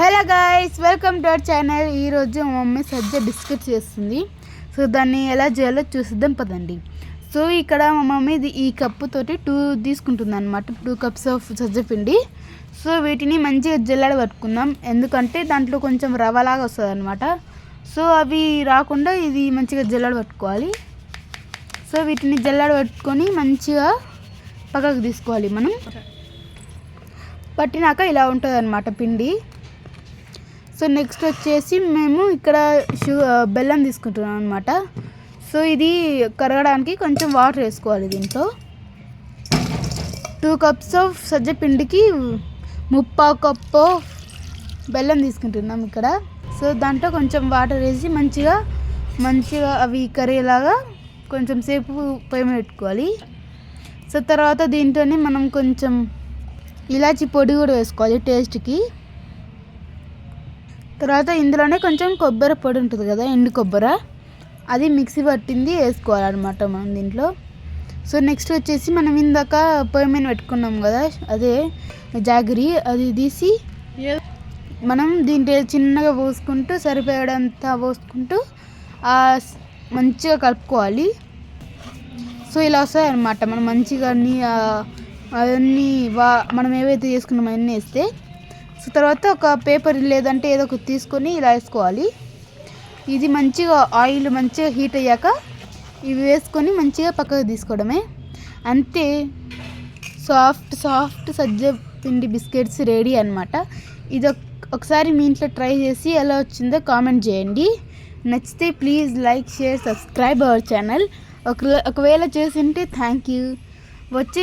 Hello guys welcome to our channel ఈరోజు మా mummy సజ్జ డిస్కస్ చేస్తుంది. సో దాన్ని ఎలా చేయాలో చూసిద్దాం పదండి. సో ఇక్కడ మా మమ్మీ ఇది ఈ కప్పు తోటి టూ తీసుకుంటుంది అనమాట టూ కప్స్ ఆఫ్ సజ్జ పిండి. సో వీటిని మంచిగా జల్లాడ పట్టుకుందాం. ఎందుకంటే దాంట్లో కొంచెం రవ్వలాగా వస్తుంది అనమాట సో అవి రాకుండా ఇది మంచిగా జల్లెడ పట్టుకోవాలి. సో వీటిని జల్లాడ పట్టుకొని మంచిగా పక్కకు తీసుకోవాలి మనం. పట్టినాక ఇలా ఉంటుంది అనమాట పిండి. సో నెక్స్ట్ వచ్చేసి మేము ఇక్కడ షు బెల్లం తీసుకుంటున్నాం అనమాట సో ఇది కరగడానికి కొంచెం వాటర్ వేసుకోవాలి దీంట్లో టూ కప్స్ ఆఫ్ సజ్జ పిండికి ముప్పా కప్పు బెల్లం తీసుకుంటున్నాం ఇక్కడ. సో దాంట్లో కొంచెం వాటర్ వేసి మంచిగా మంచిగా అవి కరిగేలాగా కొంచెం సేపు పొయ్యి పెట్టుకోవాలి. సో తర్వాత దీంట్లోనే మనం కొంచెం ఇలాచి పొడి కూడా వేసుకోవాలి టేస్ట్కి. తర్వాత ఇందులోనే కొంచెం కొబ్బరి పొడి ఉంటుంది కదా ఎండు కొబ్బరి. అది మిక్సీ పట్టింది వేసుకోవాలన్నమాట మనం దీంట్లో. సో నెక్స్ట్ వచ్చేసి మనం ఇందాక పొయ్యి మీద పెట్టుకున్నాం కదా అదే జాగిరి అది తీసి మనం దీంట్లో చిన్నగా పోసుకుంటూ సరిపోయేడంతా పోసుకుంటూ మంచిగా కలుపుకోవాలి. సో ఇలా వస్తాయి అనమాట మనం మంచిగా అన్ని అవన్నీ వా మనం ఏవైతే చేసుకున్నామో అవన్నీ వేస్తే సో తర్వాత ఒక పేపర్ లేదంటే ఏదో ఒకటి తీసుకొని ఇలా వేసుకోవాలి. ఇది మంచిగా ఆయిల్ మంచిగా హీట్ అయ్యాక ఇవి వేసుకొని మంచిగా పక్కకు తీసుకోవడమే. అంతే సాఫ్ట్ సాఫ్ట్ సజ్జ పిండి బిస్కెట్స్ రెడీ అనమాట ఇది ఒకసారి మీ ఇంట్లో ట్రై చేసి ఎలా వచ్చిందో కామెంట్ చేయండి. నచ్చితే please like share subscribe our channel. ఒక ఒకవేళ చేసింటే థ్యాంక్ యూ. వచ్చే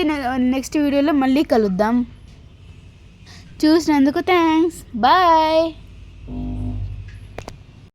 నెక్స్ట్ వీడియోలో మళ్ళీ కలుద్దాం. చూసినందుకు థ్యాంక్స్ బాయ్